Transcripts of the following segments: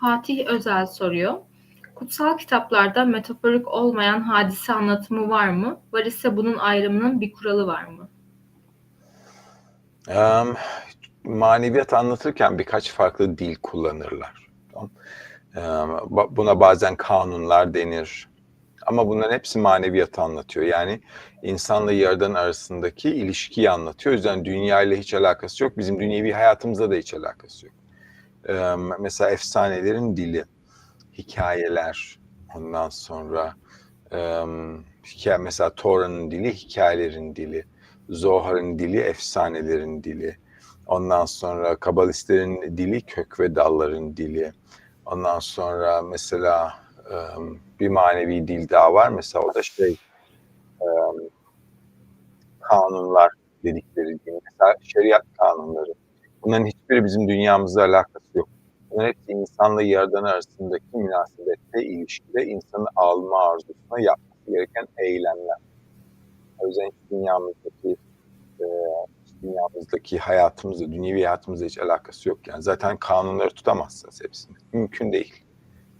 Fatih Özel soruyor. Kutsal kitaplarda metaforik olmayan hadise anlatımı var mı? Var ise bunun ayrımının bir kuralı var mı? Em, maneviyat anlatırken birkaç farklı dil kullanırlar. Ba- Buna bazen kanunlar denir. Ama bunların hepsi maneviyatı anlatıyor. Yani insanla yaradan arasındaki ilişkiyi anlatıyor. O yüzden dünya ile hiç alakası yok. Bizim dünyevi hayatımızla da hiç alakası yok. Mesela efsanelerin dili, hikayeler, ondan sonra em, hikaye, mesela Tora'nın dili, hikayelerin dili. Zohar'ın dili, efsanelerin dili. Ondan sonra Kabalistlerin dili, kök ve dalların dili. Ondan sonra mesela bir manevi dil daha var. Mesela o da şey kanunlar dedikleri dil. Mesela şeriat kanunları. Bunların hiçbiri bizim dünyamızla alakası hepsi insanla yaradan arasındaki münasebette, ilişkide insanı alma arzusuna yapması gereken eylemler. O yüzden dünyamızdaki e, dünyamızdaki hayatımızla, dünyevi hayatımızla hiç alakası yok. Yani zaten kanunları tutamazsınız hepsini. Mümkün değil.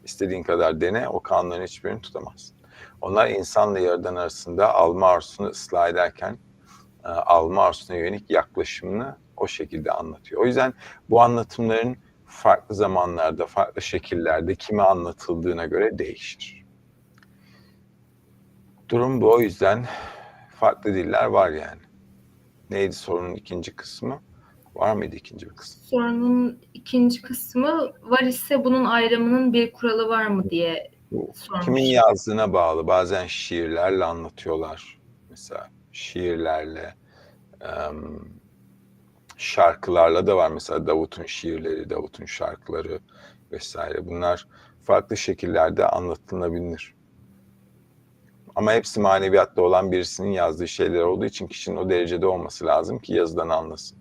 İstediğin kadar dene, o kanunların hiçbirini tutamazsın. Onlar insanla yaradan arasında alma arzusunu ıslah ederken e, alma arzusuna yönelik yaklaşımını o şekilde anlatıyor. O yüzden bu anlatımların farklı zamanlarda, farklı şekillerde kime anlatıldığına göre değişir. Durum bu. O yüzden farklı diller var yani. Neydi sorunun ikinci kısmı? Var mıydı ikinci bir kısmı? Sorunun ikinci kısmı var ise bunun ayrımının bir kuralı var mı diye sormuş. Kimin yazdığına bağlı. Bazen şiirlerle anlatıyorlar. Mesela şiirlerle, em, şarkılarla da var. Mesela Davut'un şiirleri, Davut'un şarkıları vesaire. Bunlar farklı şekillerde anlatılabilir. Ama hepsi maneviyatta olan birisinin yazdığı şeyler olduğu için kişinin o derecede olması lazım ki yazıdan anlasın.